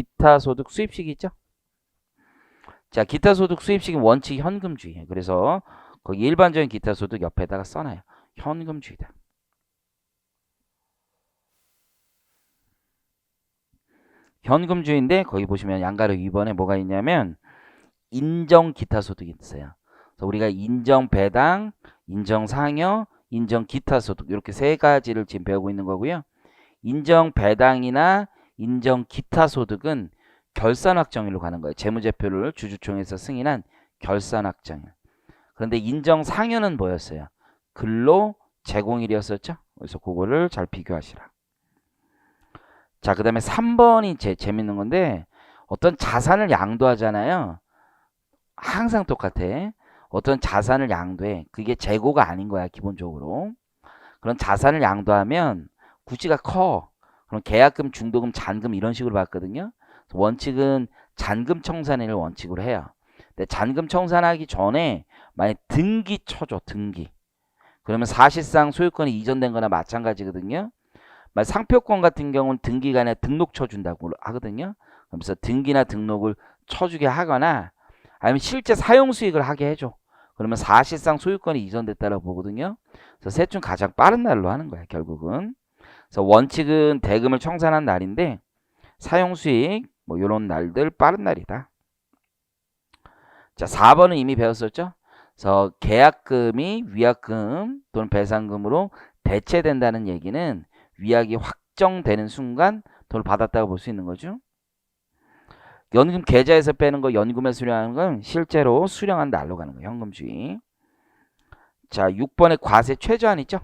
기타 소득 수입식이 있죠? 자, 기타 소득 수입식이 원칙 현금주의. 그래서 거기 일반적인 기타 소득 옆에다가 써놔요. 현금주의다. 현금주의인데 거기 보시면 양가로 2번에 뭐가 있냐면 인정 기타 소득이 있어요. 그래서 우리가 인정 배당, 인정 상여, 인정 기타 소득 이렇게 세 가지를 지금 배우고 있는 거고요. 인정 배당이나 인정 기타 소득은 결산 확정일로 가는 거예요. 재무제표를 주주총회에서 승인한 결산 확정일. 그런데 인정 상여는 뭐였어요? 근로 제공일이었었죠? 그래서 그거를 잘 비교하시라. 자, 그 다음에 3번이 제 재밌는 건데 어떤 자산을 양도하잖아요. 항상 똑같아. 어떤 자산을 양도해. 그게 재고가 아닌 거야, 기본적으로. 그런 자산을 양도하면 구찌가 커. 그럼 계약금, 중도금, 잔금 이런 식으로 봤거든요. 원칙은 잔금 청산을 원칙으로 해요. 근데 잔금 청산하기 전에 만약 등기 쳐줘, 등기. 그러면 사실상 소유권이 이전된 거나 마찬가지거든요. 만약 상표권 같은 경우는 아니라 등록 쳐준다고 하거든요. 그래서 등기나 등록을 쳐주게 하거나 아니면 실제 사용 수익을 하게 해줘. 그러면 사실상 소유권이 이전됐다고 보거든요. 그래서 셋 중 가장 빠른 날로 하는 거야, 결국은. 그래서 원칙은 대금을 청산한 날인데 사용 수익 뭐 이런 날들 빠른 날이다. 자, 4번은 이미 배웠었죠? 그래서 계약금이 위약금 또는 배상금으로 대체된다는 얘기는 위약이 확정되는 순간 돈을 받았다고 볼 수 있는 거죠. 연금 계좌에서 빼는 거 연금에 수령하는 건 실제로 수령한 날로 가는 거예요. 현금 주의. 자, 6번의 과세 최저한 있죠?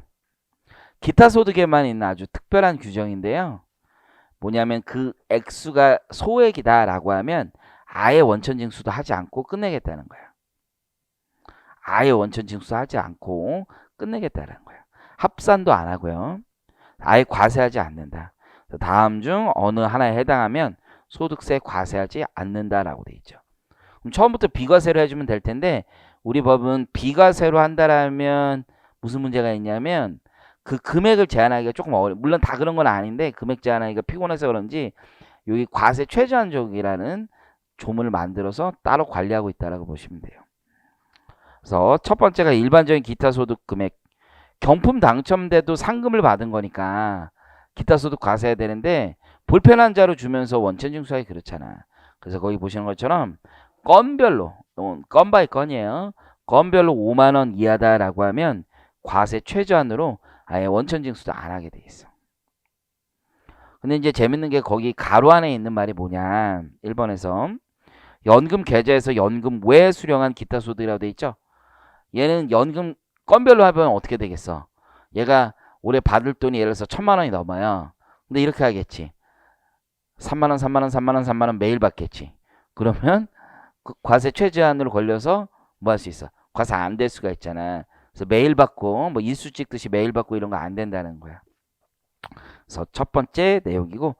기타 소득에만 있는 아주 특별한 규정인데요. 뭐냐면 그 액수가 소액이다라고 하면 아예 원천 징수도 하지 않고 끝내겠다는 거예요. 아예 원천 징수 하지 않고 끝내겠다는 거예요. 합산도 안 하고요. 아예 과세하지 않는다. 다음 중 어느 하나에 해당하면 소득세 과세하지 않는다라고 돼 있죠. 그럼 처음부터 비과세로 해주면 될 텐데 우리 법은 비과세로 한다라면 무슨 문제가 있냐면 그 금액을 제한하기가 조금 어려. 물론 다 그런 건 아닌데 금액 제한하기가 피곤해서 그런지 여기 과세 최저한족이라는 조문을 만들어서 따로 관리하고 있다라고 보시면 돼요. 그래서 첫 번째가 일반적인 기타 소득 금액 경품 당첨돼도 상금을 받은 거니까 기타 소득 과세해야 되는데 불편한 자로 주면서 원천 징수하기 그렇잖아. 그래서 거기 보시는 것처럼 건별로 어, 건 바이 건이에요. 건별로 5만 원 이하다라고 하면 과세 최저한으로 아예 원천 징수도 안 하게 돼 있어. 근데 이제 재밌는 게 거기 가로 안에 있는 말이 뭐냐. 1번에서 연금 계좌에서 연금 외 수령한 기타 소득이라고 돼 있죠. 얘는 연금 건별로 하면 어떻게 되겠어? 얘가 올해 받을 돈이 예를 들어서 천만 원이 넘어요. 근데 이렇게 하겠지. 3만 원, 3만 원, 3만 원, 3만 원 매일 받겠지. 그러면 그 과세 최저한으로 걸려서 뭐 할 수 있어? 과세 안 될 수가 있잖아. 그래서 매일 받고 뭐 일수 찍듯이 매일 받고 이런 거 안 된다는 거야. 그래서 첫 번째 내용이고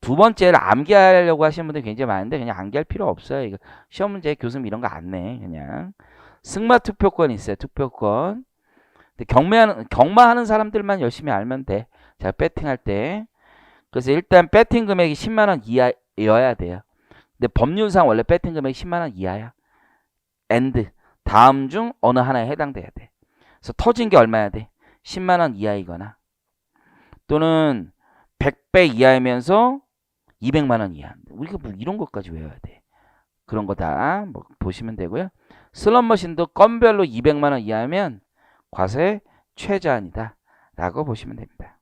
두 번째를 암기하려고 하시는 분들 굉장히 많은데 그냥 암기할 필요 없어요. 이거 시험 문제 교수님 이런 거 안 내. 그냥 승마 투표권 있어요. 투표권. 근데 경매하는 경마하는 사람들만 열심히 알면 돼. 자, 배팅할 때. 그래서 일단 배팅 금액이 10만 원 이하여야 돼요. 근데 법률상 원래 배팅 금액이 10만 원 이하야. 엔드. 다음 중 어느 하나에 해당돼야 돼. 그래서 터진 게 얼마야 돼? 10만 원 이하이거나 또는 100배 이하이면서 200만 원 이하. 우리가 뭐 이런 것까지 외워야 돼. 그런 거다 뭐 보시면 되고요. 슬롯머신도 건별로 200만 원 이하면 과세 최저한이다. 라고 보시면 됩니다.